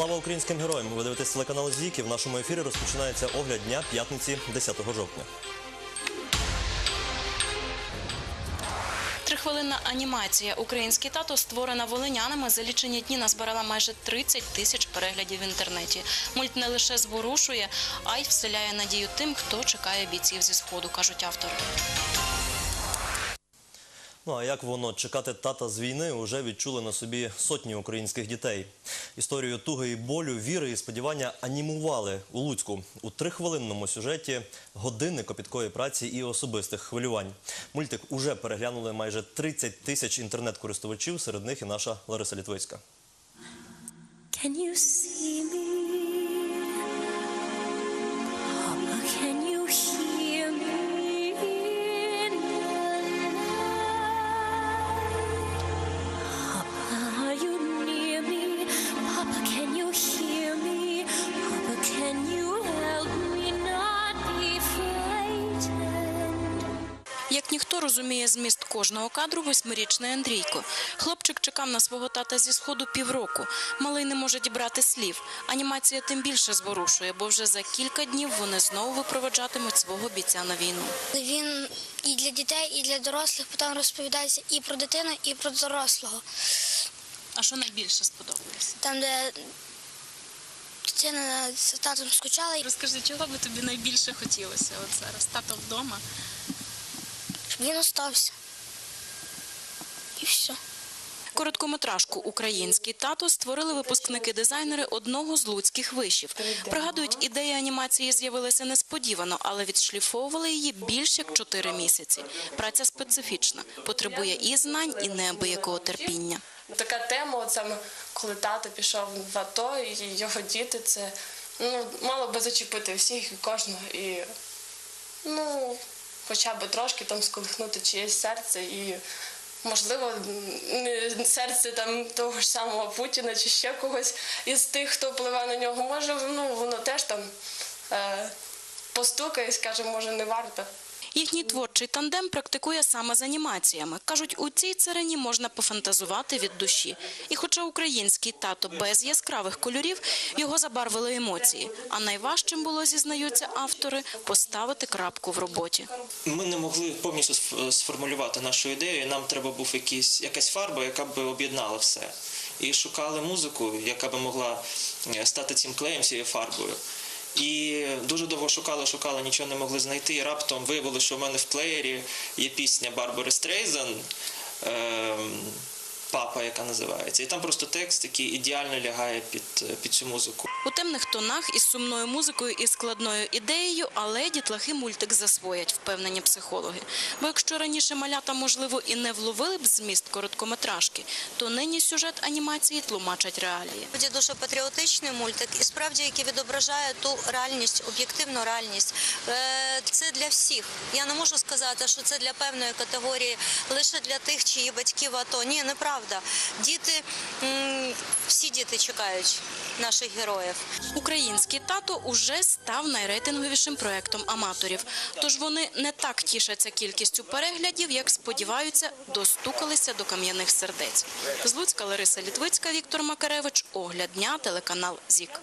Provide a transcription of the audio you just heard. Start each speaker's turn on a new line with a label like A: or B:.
A: Слава українським героям! Ви дивитесь телеканал ЗІК і в нашому ефірі розпочинається огляд дня п'ятниці 10 жовтня.
B: Трихвилинна анімація Український тато створена волинянами за лічені дні назбирала майже 30 тисяч переглядів в інтернеті. Мульт не лише зворушує, а й вселяє надію тим, хто чекає бійців зі сходу, кажуть автори.
A: Ну а як воно чекати тата з війни уже відчули на собі сотні українських дітей. Історію туги і болю, віри і сподівання анімували у Луцьку у трихвилинному сюжеті години копіткої праці і особистих хвилювань. Мультик уже переглянули майже 30 тисяч інтернет-користувачів, серед них і наша Лариса Літвицька.
C: Can you see me?
B: Ніхто розуміє зміст кожного кадру, восьмирічний Андрійко. Хлопчик чекав на свого тата зі сходу півроку. Малий не може дібрати слів. Анімація тим більше зворушує, бо вже за кілька днів вони знову випроводжатимуть свого бійця на війну.
D: Він і для дітей, і для дорослих потім розповідається і про дитину, і про дорослого.
B: А що найбільше сподобалося?
D: Там, де дитина з татом скучала,
B: Розкажи, чого би тобі найбільше хотілося от зараз? Тато вдома.
D: Він остався. І все.
B: Короткометражку Український тато створили випускники-дизайнери одного з луцьких вишів. Пригадують, ідея анімації з'явилася несподівано, але відшліфовували її більш як чотири місяці. Праця специфічна, потребує і знань, і неабиякого терпіння.
E: Така тема, от саме коли тато пішов в АТО, і його діти, це ну, мало би зачепити всіх і кожного. І ну, хоча б трошки там сколихнути чиєсь серце і. Можливо, серце там того ж самого Путіна чи ще когось із тих, хто впливає на нього. Може, ну воно теж там е, постукає і скаже, може, не варто.
B: Їхній творчий тандем практикує саме з анімаціями. Кажуть, у цій царині можна пофантазувати від душі. І хоча український тато без яскравих кольорів, його забарвили емоції. А найважчим було, зізнаються автори, поставити крапку в роботі.
F: Ми не могли повністю сформулювати нашу ідею. Нам треба був якийсь, якась фарба, яка б об'єднала все. І шукали музику, яка б могла е, стати цим клеєм, цією фарбою. І дуже довго шукали, шукали, нічого не могли знайти. І раптом виявили, що в мене в плеєрі є пісня Барбари Стрейзан. Папа, яка називається, і там просто текст, який ідеально лягає під, е, під цю музику.
B: У темних тонах із сумною музикою і складною ідеєю, але дітлахи мультик засвоять, впевнені психологи. Бо якщо раніше малята, можливо, і не вловили б зміст короткометражки, то нині сюжет анімації тлумачать реалії.
G: Справді дуже патріотичний мультик, і справді, який відображає ту реальність, об'єктивну реальність. Е, Це для всіх. Я не можу сказати, що це для певної категорії, лише для тих, чиї батьки в АТО. Ні, неправда. Діти, всі діти чекають наших героїв.
B: Український тато уже став найрейтинговішим проектом аматорів. Тож вони не так тішаться кількістю переглядів, як сподіваються, достукалися до кам'яних сердець. З Луцька Лариса Літвицька, Віктор Макаревич. Огляд дня, телеканал ЗІК.